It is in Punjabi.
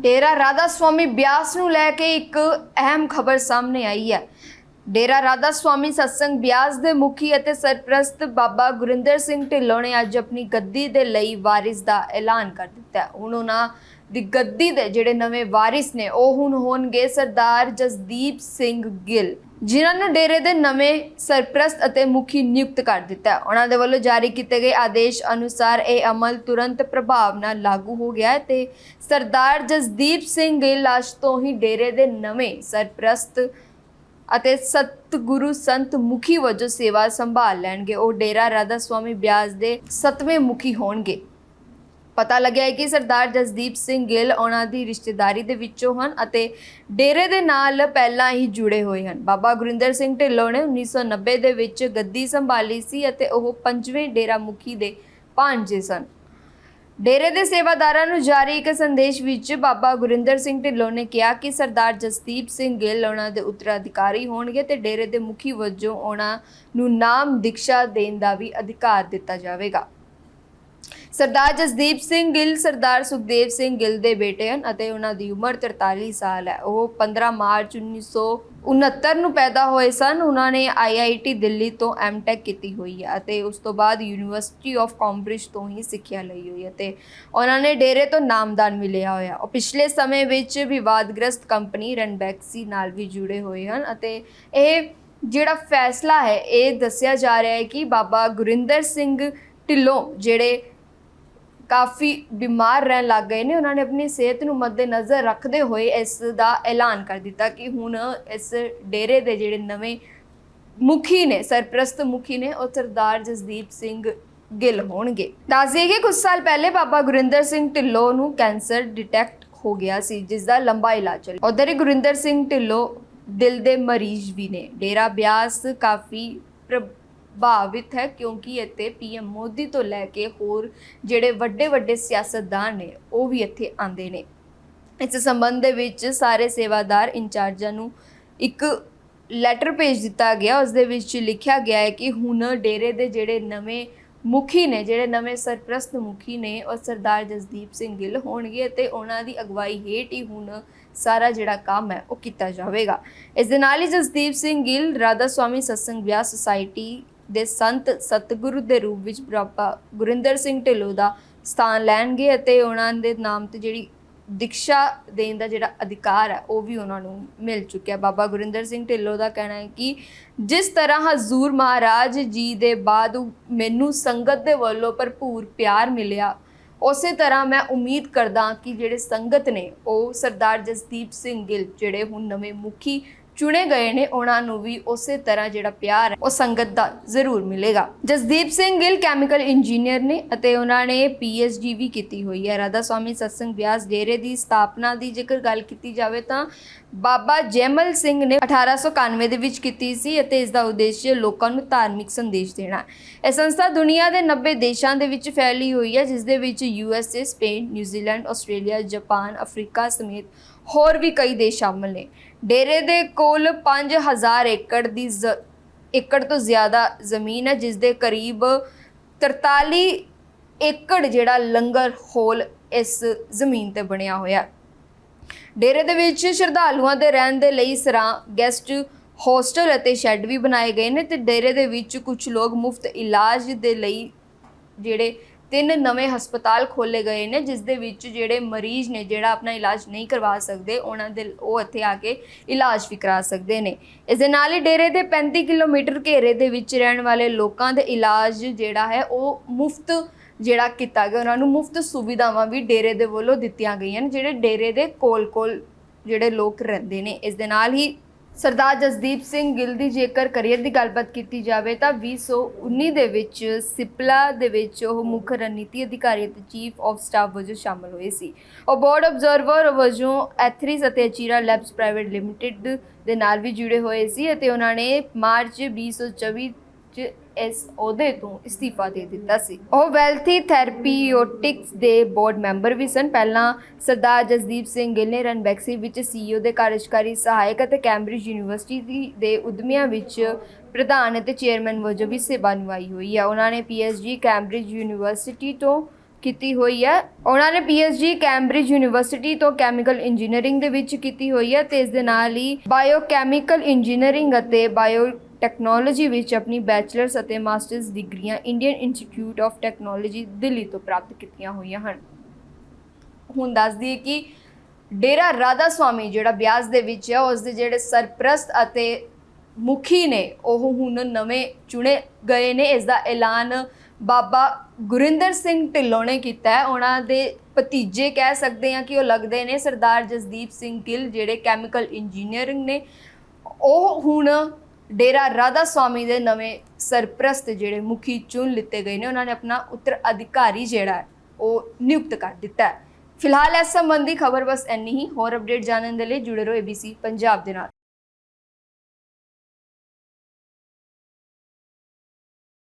ਡੇਰਾ ਰਾਧਾ ਸਵਾਮੀ ਬਿਆਸ ਨੂੰ ਲੈ ਕੇ ਇੱਕ ਅਹਿਮ ਖਬਰ ਸਾਹਮਣੇ ਆਈ ਹੈ। ਡੇਰਾ ਰਾਧਾ ਸਵਾਮੀ ਸਤਸੰਗ ਬਿਆਸ ਦੇ ਮੁਖੀ ਅਤੇ ਸਰਪ੍ਰਸਤ ਬਾਬਾ ਗੁਰਿੰਦਰ ਸਿੰਘ ਢਿੱਲੋਂ ਨੇ ਅੱਜ ਆਪਣੀ ਗੱਦੀ ਦੇ ਲਈ ਵਾਰਿਸ ਦਾ ਐਲਾਨ ਕਰ ਦਿੱਤਾ ਹੈ। ਹੁਣ ਉਹਨਾਂ ਦੀ ਗੱਦੀ ਦੇ ਜਿਹੜੇ ਨਵੇਂ ਵਾਰਿਸ ਨੇ, ਉਹ ਹੁਣ ਹੋਣਗੇ ਸਰਦਾਰ ਜਸਦੀਪ ਸਿੰਘ ਗਿੱਲ। ਜਿਨ੍ਹਾਂ ਨੂੰ ਡੇਰੇ ਦੇ ਨਵੇਂ ਸਰਪ੍ਰਸਤ ਅਤੇ ਮੁਖੀ ਨਿਯੁਕਤ ਕਰ ਦਿੱਤਾ ਹੈ। ਉਹਨਾਂ ਦੇ ਵੱਲੋਂ ਜਾਰੀ ਕੀਤੇ ਗਏ ਆਦੇਸ਼ ਅਨੁਸਾਰ ਇਹ ਅਮਲ ਤੁਰੰਤ ਪ੍ਰਭਾਵ ਨਾਲ ਲਾਗੂ ਹੋ ਗਿਆ ਹੈ ਤੇ ਸਰਦਾਰ ਜਸਦੀਪ ਸਿੰਘ ਗਿੱਲ ਅੱਜ ਤੋਂ ਹੀ ਡੇਰੇ ਦੇ ਨਵੇਂ ਸਰਪ੍ਰਸਤ ਅਤੇ ਸਤਿਗੁਰੂ ਸੰਤ ਮੁਖੀ ਵਜੋਂ ਸੇਵਾ ਸੰਭਾਲ ਲੈਣਗੇ। ਉਹ ਡੇਰਾ ਰਾਧਾ ਸਵਾਮੀ ਬਿਆਸ ਦੇ ਸਤਵੇਂ ਮੁਖੀ ਹੋਣਗੇ। ਪਤਾ ਲੱਗਿਆ ਹੈ ਕਿ ਸਰਦਾਰ ਜਸਦੀਪ ਸਿੰਘ ਗਿੱਲ ਉਹਨਾਂ ਦੀ ਰਿਸ਼ਤੇਦਾਰੀ ਦੇ ਵਿੱਚੋਂ ਹਨ ਅਤੇ ਡੇਰੇ ਦੇ ਨਾਲ ਪਹਿਲਾਂ ਹੀ ਜੁੜੇ ਹੋਏ ਹਨ। ਬਾਬਾ ਗੁਰਿੰਦਰ ਸਿੰਘ ਢਿੱਲੋਂ ਨੇ 1990 ਦੇ ਵਿੱਚ ਗੱਦੀ ਸੰਭਾਲੀ ਸੀ ਅਤੇ ਉਹ ਪੰਜਵੇਂ ਡੇਰਾ ਮੁਖੀ ਦੇ ਭਾਂਜੇ ਸਨ। ਡੇਰੇ ਦੇ ਸੇਵਾਦਾਰਾਂ ਨੂੰ ਜਾਰੀ ਇੱਕ ਸੰਦੇਸ਼ ਵਿੱਚ ਬਾਬਾ ਗੁਰਿੰਦਰ ਸਿੰਘ ਢਿੱਲੋਂ ਨੇ ਕਿਹਾ ਕਿ ਸਰਦਾਰ ਜਸਦੀਪ ਸਿੰਘ ਗਿੱਲ ਉਹਨਾਂ ਦੇ ਉੱਤਰਾਧਿਕਾਰੀ ਹੋਣਗੇ ਤੇ ਡੇਰੇ ਦੇ ਮੁਖੀ ਵਜੋਂ ਉਹਨਾਂ ਨੂੰ ਨਾਮ ਦੀਕਸ਼ਾ ਦੇਣ ਦਾ ਵੀ ਅਧਿਕਾਰ ਦਿੱਤਾ ਜਾਵੇਗਾ। ਸਰਦਾਰ ਜਸਦੀਪ ਸਿੰਘ ਗਿੱਲ, ਸਰਦਾਰ ਸੁਖਦੇਵ ਸਿੰਘ ਗਿੱਲ ਦੇ ਬੇਟੇ ਹਨ ਅਤੇ ਉਹਨਾਂ ਦੀ ਉਮਰ 43 ਸਾਲ ਹੈ। ਉਹ 15 ਮਾਰਚ 1969 ਨੂੰ ਪੈਦਾ ਹੋਏ ਸਨ। ਉਹਨਾਂ ਨੇ ਆਈਆਈਟੀ ਦਿੱਲੀ ਤੋਂ ਐਮਟੈਕ ਕੀਤੀ ਹੋਈ ਹੈ ਅਤੇ ਉਸ ਤੋਂ ਬਾਅਦ ਯੂਨੀਵਰਸਿਟੀ ਆਫ ਕੈਂਬਰਿਜ ਤੋਂ ਹੀ ਸਿੱਖਿਆ ਲਈ ਹੋਈ ਹੈ ਤੇ ਉਹਨਾਂ ਨੇ ਡੇਰੇ ਤੋਂ ਨਾਮਦਾਨ ਵੀ ਲਿਆ ਹੋਇਆ। ਉਹ ਪਿਛਲੇ ਸਮੇਂ ਵਿੱਚ ਵਿਵਾਦਗ੍ਰਸਤ ਕੰਪਨੀ ਰਨਬੈਕਸੀ ਨਾਲ ਵੀ ਜੁੜੇ ਹੋਏ ਹਨ ਅਤੇ ਇਹ ਜਿਹੜਾ ਫੈਸਲਾ ਹੈ, ਇਹ ਦੱਸਿਆ ਜਾ ਰਿਹਾ ਹੈ ਕਿ ਬਾਬਾ ਗੁਰਿੰਦਰ ਸਿੰਘ ਢਿੱਲੋਂ, ਜਿਹੜੇ ਕਾਫੀ ਬਿਮਾਰ ਰਹਿਣ ਲੱਗ ਗਏ ਨੇ। ਉਹਨਾਂ ਨੇ ਆਪਣੀ ਸਿਹਤ ਨੂੰ ਮੱਦੇਨਜ਼ਰ ਰੱਖਦੇ ਹੋਏ ਇਸ ਦਾ ਐਲਾਨ ਕਰ ਦਿੱਤਾ ਕਿ ਹੁਣ ਇਸ ਡੇਰੇ ਦੇ ਜਿਹੜੇ ਨਵੇਂ ਮੁਖੀ ਨੇ, ਸਰਪ੍ਰਸਤ ਮੁਖੀ ਨੇ, ਉਹ ਸਰਦਾਰ ਜਸਦੀਪ ਸਿੰਘ ਗਿੱਲ ਹੋਣਗੇ। ਦੱਸਦੇ ਕਿ ਕੁਝ ਸਾਲ ਪਹਿਲੇ ਬਾਬਾ ਗੁਰਿੰਦਰ ਸਿੰਘ ਢਿੱਲੋਂ ਨੂੰ ਕੈਂਸਰ ਡਿਟੈਕਟ ਹੋ ਗਿਆ ਸੀ, ਜਿਸ ਦਾ ਲੰਬਾ ਇਲਾਜ ਚੱਲ ਉਧਰ ਹੀ ਗੁਰਿੰਦਰ ਸਿੰਘ ਢਿੱਲੋਂ ਦਿਲ ਦੇ ਮਰੀਜ਼ ਵੀ ਨੇ। ਡੇਰਾ ਬਿਆਸ ਕਾਫੀ ਭਾਵਿਤ ਹੈ ਕਿਉਂਕਿ ਇੱਥੇ ਪੀਐਮ ਮੋਦੀ ਤੋਂ ਲੈ ਕੇ ਹੋਰ ਜਿਹੜੇ ਵੱਡੇ ਵੱਡੇ ਸਿਆਸਤਦਾਨ ਨੇ, ਉਹ ਵੀ ਇੱਥੇ ਆਉਂਦੇ ਨੇ। ਇਸ ਸੰਬੰਧ ਦੇ ਵਿੱਚ ਸਾਰੇ ਸੇਵਾਦਾਰ ਇੰਚਾਰਜਾਂ ਨੂੰ ਇੱਕ ਲੈਟਰ ਭੇਜ ਦਿੱਤਾ ਗਿਆ। ਉਸ ਦੇ ਵਿੱਚ ਲਿਖਿਆ ਗਿਆ ਹੈ ਕਿ ਹੁਣ ਡੇਰੇ ਦੇ ਜਿਹੜੇ ਨਵੇਂ ਮੁਖੀ ਨੇ, ਜਿਹੜੇ ਨਵੇਂ ਸਰਪ੍ਰਸਤ ਮੁਖੀ ਨੇ, ਉਹ ਸਰਦਾਰ ਜਸਦੀਪ ਸਿੰਘ ਗਿੱਲ ਹੋਣਗੇ ਤੇ ਉਹਨਾਂ ਦੀ ਅਗਵਾਈ ਹੇਠ ਹੀ ਹੁਣ ਸਾਰਾ ਜਿਹੜਾ ਕੰਮ ਹੈ ਉਹ ਕੀਤਾ ਜਾਵੇਗਾ। ਇਸ ਦੇ ਨਾਲ ਹੀ ਜਸਦੀਪ ਸਿੰਘ ਗਿੱਲ, ਰਾਧਾ ਸਵਾਮੀ ਸਤਸੰਗ ਵਿਆਹ ਸੁਸਾਇਟੀ ਦੇ ਸੰਤ ਸਤਿਗੁਰੂ ਦੇ ਰੂਪ ਵਿੱਚ ਬਾਬਾ ਗੁਰਿੰਦਰ ਸਿੰਘ ਢਿੱਲੋਂ ਦਾ ਸਥਾਨ ਲੈਣਗੇ ਅਤੇ ਉਹਨਾਂ ਦੇ ਨਾਮ ਤੇ ਜਿਹੜੀ ਦੀਕਸ਼ਾ ਦੇਣ ਦਾ ਜਿਹੜਾ ਅਧਿਕਾਰ ਹੈ, ਉਹ ਵੀ ਉਹਨਾਂ ਨੂੰ ਮਿਲ ਚੁੱਕਿਆ। ਬਾਬਾ ਗੁਰਿੰਦਰ ਸਿੰਘ ਢਿੱਲੋਂ ਦਾ ਕਹਿਣਾ ਹੈ ਕਿ ਜਿਸ ਤਰ੍ਹਾਂ ਹਜ਼ੂਰ ਮਹਾਰਾਜ ਜੀ ਦੇ ਬਾਅਦ ਮੈਨੂੰ ਸੰਗਤ ਦੇ ਵੱਲੋਂ ਭਰਪੂਰ ਪਿਆਰ ਮਿਲਿਆ, ਉਸੇ ਤਰ੍ਹਾਂ ਮੈਂ ਉਮੀਦ ਕਰਦਾ ਕਿ ਜਿਹੜੇ ਸੰਗਤ ਨੇ, ਉਹ ਸਰਦਾਰ ਜਸਦੀਪ ਸਿੰਘ ਗਿੱਲ, ਜਿਹੜੇ ਹੁਣ ਨਵੇਂ ਮੁਖੀ ਚੁਣੇ ਗਏ ਨੇ, ਉਹਨਾਂ ਨੂੰ ਵੀ ਉਸੇ ਤਰ੍ਹਾਂ ਜਿਹੜਾ ਪਿਆਰ ਹੈ, ਉਹ ਸੰਗਤ ਦਾ ਜ਼ਰੂਰ ਮਿਲੇਗਾ। ਜਸਦੀਪ ਸਿੰਘ ਗਿੱਲ ਕੈਮੀਕਲ ਇੰਜੀਨੀਅਰ ਨੇ ਅਤੇ ਉਹਨਾਂ ਨੇ ਪੀਐਚਡੀ ਵੀ ਕੀਤੀ ਹੋਈ ਹੈ। ਰਾਧਾ ਸਵਾਮੀ ਸਤਸੰਗ ਬਿਆਸ ਡੇਰੇ ਦੀ ਸਥਾਪਨਾ ਦੀ ਜੇਕਰ ਗੱਲ ਕੀਤੀ ਜਾਵੇ ਤਾਂ ਬਾਬਾ ਜੈਮਲ ਸਿੰਘ ਨੇ 1891 ਦੇ ਵਿੱਚ ਕੀਤੀ ਸੀ ਅਤੇ ਇਸ ਦਾ ਉਦੇਸ਼ ਲੋਕਾਂ ਨੂੰ ਧਾਰਮਿਕ ਸੰਦੇਸ਼ ਦੇਣਾ ਇਹ ਸੰਸਥਾ ਦੁਨੀਆ ਦੇ 90 ਦੇਸ਼ਾਂ ਦੇ ਵਿੱਚ ਫੈਲੀ ਹੋਈ ਹੈ, ਜਿਸ ਦੇ ਵਿੱਚ USA Spain, New Zealand, Australia, Japan, Africa ਸਮੇਤ ਹੋਰ ਵੀ ਕਈ ਦੇਸ਼ ਸ਼ਾਮਲ ਨੇ। ਡੇਰੇ ਦੇ ਕੋਲ 5000 ਏਕੜ ਦੀ ਜ਼- ਏਕੜ ਤੋਂ ਜ਼ਿਆਦਾ ਜ਼ਮੀਨ ਹੈ, ਜਿਸ ਦੇ ਕਰੀਬ 43 ਏਕੜ ਜਿਹੜਾ ਲੰਗਰ ਹੋਲ ਇਸ ਜ਼ਮੀਨ ਤੇ ਬਣਿਆ ਹੋਇਆ ਡੇਰੇ ਦੇ ਵਿੱਚ ਸ਼ਰਧਾਲੂਆਂ ਦੇ ਰਹਿਣ ਦੇ ਲਈ ਸਰਾਂ, ਗੈਸਟ, ਹੋਸਟਲ ਅਤੇ ਸ਼ੈੱਡ ਵੀ ਬਣਾਏ ਗਏ ਨੇ ਤੇ ਡੇਰੇ ਦੇ ਵਿੱਚ ਕੁਝ ਲੋਕ ਮੁਫਤ ਇਲਾਜ ਦੇ ਲਈ ਜਿਹੜੇ ਤਿੰਨ ਨਵੇਂ ਹਸਪਤਾਲ ਖੋਲੇ ਗਏ ਨੇ, ਜਿਸ ਦੇ ਵਿੱਚ ਜਿਹੜੇ ਮਰੀਜ਼ ਨੇ, ਜਿਹੜਾ ਆਪਣਾ ਇਲਾਜ ਨਹੀਂ ਕਰਵਾ ਸਕਦੇ, ਉਹਨਾਂ ਦੇ, ਉਹ ਇੱਥੇ ਆ ਕੇ ਇਲਾਜ ਵੀ ਕਰਾ ਸਕਦੇ ਨੇ। ਇਸ ਦੇ ਨਾਲ ਹੀ ਡੇਰੇ ਦੇ 35 ਕਿਲੋਮੀਟਰ ਘੇਰੇ ਦੇ ਵਿੱਚ ਰਹਿਣ ਵਾਲੇ ਲੋਕਾਂ ਦੇ ਇਲਾਜ ਜਿਹੜਾ ਹੈ, ਉਹ ਮੁਫਤ ਜਿਹੜਾ ਕੀਤਾ ਗਿਆ। ਉਹਨਾਂ ਨੂੰ ਮੁਫਤ ਸੁਵਿਧਾਵਾਂ ਵੀ ਡੇਰੇ ਦੇ ਵੱਲੋਂ ਦਿੱਤੀਆਂ ਗਈਆਂ ਨੇ, ਜਿਹੜੇ ਡੇਰੇ ਦੇ ਕੋਲ-ਕੋਲ ਜਿਹੜੇ ਲੋਕ ਰਹਿੰਦੇ ਨੇ। ਇਸ ਦੇ ਨਾਲ ਹੀ ਸਰਦਾਰ ਜਸਦੀਪ ਸਿੰਘ ਗਿੱਲ ਦੀ ਜੇਕਰ ਕਰੀਅਰ ਦੀ ਗੱਲਬਾਤ ਕੀਤੀ ਜਾਵੇ ਤਾਂ 2019 ਦੇ ਵਿੱਚ ਸਿਪਲਾ ਦੇ ਵਿੱਚ ਉਹ ਮੁੱਖ ਰਣਨੀਤੀ ਅਧਿਕਾਰੀ ਅਤੇ ਚੀਫ ਆਫ ਸਟਾਫ ਵਜੋਂ ਸ਼ਾਮਲ ਹੋਏ ਸੀ। ਉਹ ਬੋਰਡ ਆਬਜ਼ਰਵਰ ਵਜੋਂ ਐਥਰੀਸ ਅਤੇ ਅਚੀਰਾ ਲੈਬਸ ਪ੍ਰਾਈਵੇਟ ਲਿਮਟਿਡ ਦੇ ਨਾਲ ਵੀ ਜੁੜੇ ਹੋਏ ਸੀ ਅਤੇ ਉਹਨਾਂ ਨੇ ਮਾਰਚ 2024 ਚ ਇਸ ਅਹੁਦੇ ਤੋਂ ਅਸਤੀਫਾ ਦੇ ਦਿੱਤਾ ਸੀ। ਉਹ ਵੈਲਥੀ ਥੈਰਪੀਓਟਿਕਸ ਦੇ ਬੋਰਡ ਮੈਂਬਰ ਵੀ ਸਨ। ਪਹਿਲਾਂ ਸਰਦਾਰ ਜਸਦੀਪ ਸਿੰਘ ਗਿੱਲ ਨੇ ਰਨਬੈਕਸੀ ਵਿੱਚ ਸੀਈਓ ਦੇ ਕਾਰਜਕਾਰੀ ਸਹਾਇਕ ਅਤੇ ਕੈਂਬਰਿਜ ਯੂਨੀਵਰਸਿਟੀ ਦੇ ਉਦਮੀਆਂ ਵਿੱਚ ਪ੍ਰਧਾਨ ਅਤੇ ਚੇਅਰਮੈਨ ਵਜੋਂ ਵੀ ਸੇਵਾ ਨਿਭਾਈ ਹੋਈ ਹੈ। ਉਹਨਾਂ ਨੇ ਪੀਐਚਡੀ ਕੈਂਬਰਿਜ ਯੂਨੀਵਰਸਿਟੀ ਤੋਂ ਕੀਤੀ ਹੋਈ ਹੈ। ਉਹਨਾਂ ਨੇ ਪੀਐਚਡੀ ਕੈਂਬਰਿਜ ਯੂਨੀਵਰਸਿਟੀ ਤੋਂ ਕੈਮੀਕਲ ਇੰਜੀਨੀਅਰਿੰਗ ਦੇ ਵਿੱਚ ਕੀਤੀ ਹੋਈ ਹੈ ਤੇ ਇਸ ਦੇ ਨਾਲ ਹੀ ਬਾਇਓਕੈਮੀਕਲ ਇੰਜੀਨੀਅਰਿੰਗ ਅਤੇ ਬਾਇਓ ਟੈਕਨੋਲੋਜੀ ਵਿੱਚ ਆਪਣੀ ਬੈਚਲਰਸ ਅਤੇ ਮਾਸਟਰਸ ਡਿਗਰੀਆਂ Indian Institute of Technology Delhi ਤੋਂ ਪ੍ਰਾਪਤ ਕੀਤੀਆਂ ਹੋਈਆਂ ਹਨ। ਹੁਣ ਦੱਸ ਦਈਏ ਕਿ ਡੇਰਾ ਰਾਧਾ ਸਵਾਮੀ ਜਿਹੜਾ ਬਿਆਸ ਦੇ ਵਿੱਚ ਹੈ ਉਸ ਦੇ ਜਿਹੜੇ ਸਰਪ੍ਰਸਤ ਅਤੇ ਮੁਖੀ ਨੇ, ਉਹ ਹੁਣ ਨਵੇਂ ਚੁਣੇ ਗਏ ਨੇ। ਇਸ ਦਾ ਐਲਾਨ ਬਾਬਾ ਗੁਰਿੰਦਰ ਸਿੰਘ ਢਿੱਲੋਂ ਨੇ ਕੀਤਾ ਹੈ। ਉਹਨਾਂ ਦੇ ਭਤੀਜੇ ਕਹਿ ਸਕਦੇ ਹਾਂ ਕਿ ਉਹ ਲੱਗਦੇ ਨੇ ਸਰਦਾਰ ਜਸਦੀਪ ਸਿੰਘ ਗਿੱਲ, ਜਿਹੜੇ ਕੈਮੀਕਲ ਇੰਜੀਨੀਅਰਿੰਗ ਨੇ। ਉਹ ਹੁਣ ਡੇਰਾ ਰਾਧਾ ਸਵਾਮੀ ਦੇ ਨਵੇਂ ਸਰਪ੍ਰਸਤ ਜਿਹੜੇ ਮੁਖੀ ਚੁਣ ਲਿੱਤੇ ਗਏ ਨੇ, ਉਹਨਾਂ ਨੇ ਆਪਣਾ ਉੱਤਰ ਅਧਿਕਾਰੀ ਜਿਹੜਾ ਹੈ, ਉਹ ਨਿਯੁਕਤ ਕਰ ਦਿੱਤਾ ਹੈ। ਫਿਲਹਾਲ ਇਸ ਸੰਬੰਧੀ ਖਬਰ ਬਸ ਇੰਨੀ ਹੀ। ਹੋਰ ਅਪਡੇਟ ਜਾਣਨ ਦੇ ਲਈ ਜੁੜੇ ਰਹੋ ABC ਪੰਜਾਬ ਦੇ ਨਾਲ।